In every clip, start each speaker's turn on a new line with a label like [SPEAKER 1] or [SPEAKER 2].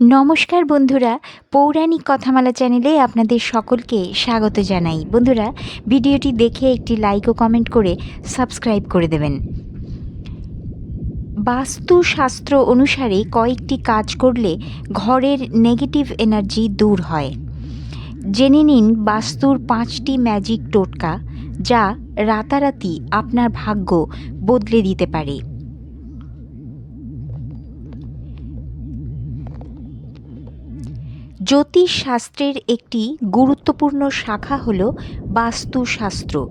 [SPEAKER 1] নমস্কার বন্ধুরা, পৌরাণিক কথামালা চ্যানেলে আপনাদের সকলকে স্বাগত জানাই। বন্ধুরা, ভিডিওটি দেখে একটি লাইক ও কমেন্ট করে সাবস্ক্রাইব করে দেবেন। বাস্তুশাস্ত্র অনুসারে কয়েকটি কাজ করলে ঘরের নেগেটিভ এনার্জি দূর হয়। জেনে নিন বাস্তুর পাঁচটি ম্যাজিক টোটকা, যা রাতারাতি আপনার ভাগ্য বদলে দিতে পারে। জ্যোতিষ শাস্ত্রের একটি গুরুত্বপূর্ণ শাখা হল বাস্তুশাস্ত্র।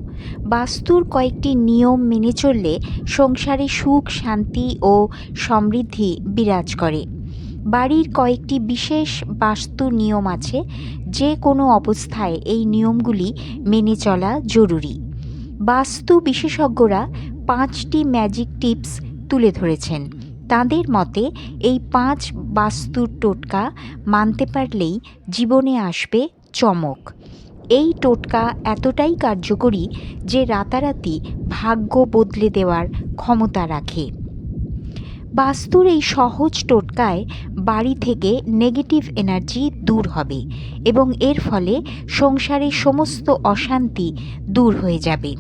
[SPEAKER 1] বাস্তুর কয়েকটি নিয়ম মেনে চললে সংসারে সুখ, শান্তি ও সমৃদ্ধি বিরাজ করে। বাড়ির কয়েকটি বিশেষ বাস্তু নিয়ম আছে, যে কোনো অবস্থায় এই নিয়মগুলি মেনে চলা জরুরি। বাস্তু বিশেষজ্ঞরা পাঁচটি ম্যাজিক টিপস তুলে ধরেছেন। তাঁদের মতে, এই পাঁচ বাস্তুর টোটকা মানতে পারলেই জীবনে আসবে চমক। এই টোটকা এতটাই কার্যকরী যে রাতারাতি ভাগ্য বদলে দেওয়ার ক্ষমতা রাখে। বাস্তুর এই সহজ টোটকায় বাড়ি থেকে নেগেটিভ এনার্জি দূর হবে এবং এর ফলে সংসারের সমস্ত অশান্তি দূর হয়ে যাবে।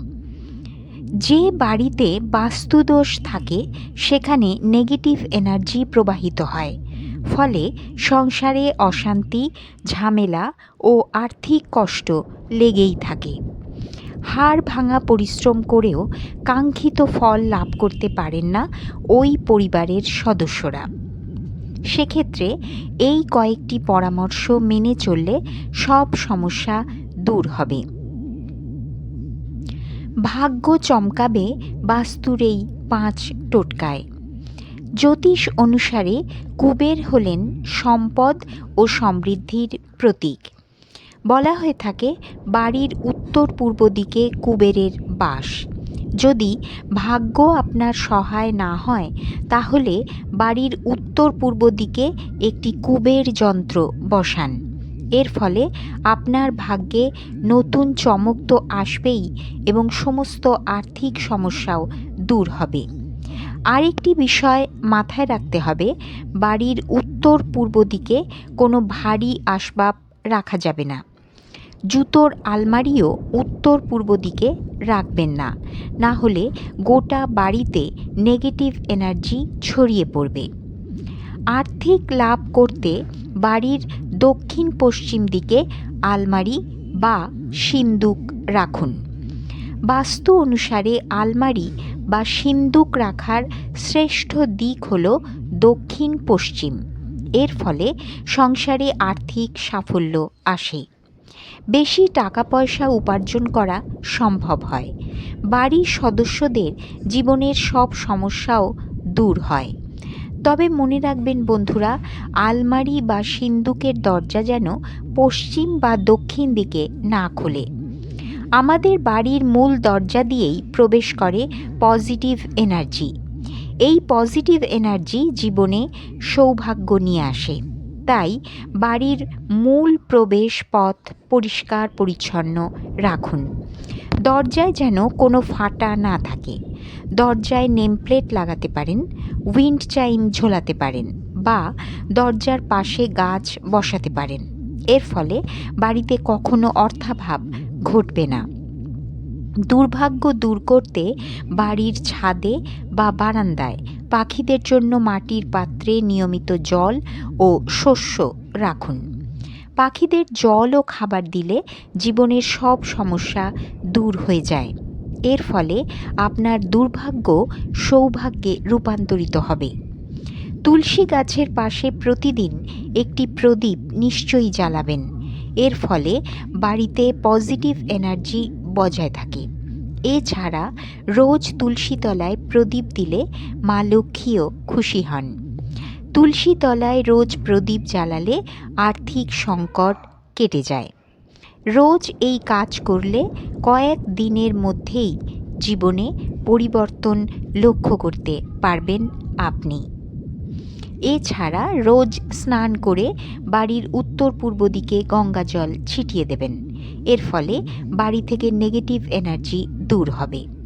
[SPEAKER 1] যে বাড়িতে বাস্তুদোষ থাকে, সেখানে নেগেটিভ এনার্জি প্রবাহিত হয়। ফলে সংসারে অশান্তি, ঝামেলা ও আর্থিক কষ্ট লেগেই থাকে। হাড় ভাঙা পরিশ্রম করেও কাঙ্ক্ষিত ফল লাভ করতে পারেন না ওই পরিবারের সদস্যরা। সেক্ষেত্রে এই কয়েকটি পরামর্শ মেনে চললে সব সমস্যা দূর হবে। ভাগ্য চমকাবে বাস্তুর এই পাঁচ টোটকায়। জ্যোতিষ অনুসারে কুবের হলেন সম্পদ ও সমৃদ্ধির প্রতীক। বলা হয়ে থাকে, বাড়ির উত্তর পূর্ব দিকে কুবেরের বাস। যদি ভাগ্য আপনার সহায় না হয়, তাহলে বাড়ির উত্তর পূর্ব দিকে একটি কুবের যন্ত্র বসান। এর ফলে আপনার ভাগ্যে নতুন চমক তো আসবেই এবং সমস্ত আর্থিক সমস্যাও দূর হবে। আরেকটি বিষয় মাথায় রাখতে হবে, বাড়ির উত্তর পূর্ব দিকে কোনো ভারী আসবাব রাখা যাবে না। জুতোর আলমারিও উত্তর পূর্ব দিকে রাখবেন না না হলে গোটা বাড়িতে নেগেটিভ এনার্জি ছড়িয়ে পড়বে। আর্থিক লাভ করতে বাড়ির দক্ষিণ পশ্চিম দিকে আলমারি বা সিন্দুক রাখুন। বাস্তু অনুসারে আলমারি বা সিন্দুক রাখার শ্রেষ্ঠ দিক হল দক্ষিণ পশ্চিম এর ফলে সংসারে আর্থিক সাফল্য আসে। বেশি টাকা পয়সা উপার্জন করা সম্ভব হয়। বাড়ির সদস্যদের জীবনের সব সমস্যাও দূর হয়। তবে মনে রাখবেন বন্ধুরা, আলমারি বা সিন্দুকের দরজা যেন পশ্চিম বা দক্ষিণ দিকে না খোলে। আমাদের বাড়ির মূল দরজা দিয়েই প্রবেশ করে পজিটিভ এনার্জি। এই পজিটিভ এনার্জি জীবনে সৌভাগ্য নিয়ে আসে। তাই বাড়ির মূল প্রবেশ পথ পরিষ্কার, পরিচ্ছন্ন রাখুন। দরজায় যেন কোনো ফাটা না থাকে। দরজায় নেমপ্লেট লাগাতে পারেন, উইন্ড চাইম ঝোলাতে পারেন বা দরজার পাশে গাছ বসাতে পারেন। এর ফলে বাড়িতে কখনো অর্থাভাব ঘটবে না। দুর্ভাগ্য দূর করতে বাড়ির ছাদে বা বারান্দায় পাখিদের জন্য মাটির পাত্রে নিয়মিত জল ও শস্য রাখুন। পাখিদের জল ও খাবার দিলে জীবনের সব সমস্যা দূর হয়ে যায়। এর ফলে আপনার দুর্ভাগ্য সৌভাগ্যে রূপান্তরিত হবে। তুলসী গাছের পাশে প্রতিদিন একটি প্রদীপ নিশ্চয়ই জ্বালাবেন। এর ফলে বাড়িতে পজিটিভ এনার্জি বজায় থাকে। এছাড়া রোজ তুলসী তলায় প্রদীপ দিলে মা লক্ষ্মীও খুশি হন। তুলসী তলায় রোজ প্রদীপ জ্বালালে আর্থিক সংকট কেটে যায়। রোজ এই কাজ করলে কয়েক দিনের মধ্যেই জীবনে পরিবর্তন লক্ষ্য করতে পারবেন আপনি। এছাড়া রোজ স্নান করে বাড়ির উত্তর পূর্ব দিকে গঙ্গা জল ছিটিয়ে দেবেন। এর ফলে বাড়ি থেকে নেগেটিভ এনার্জি দূর হবে।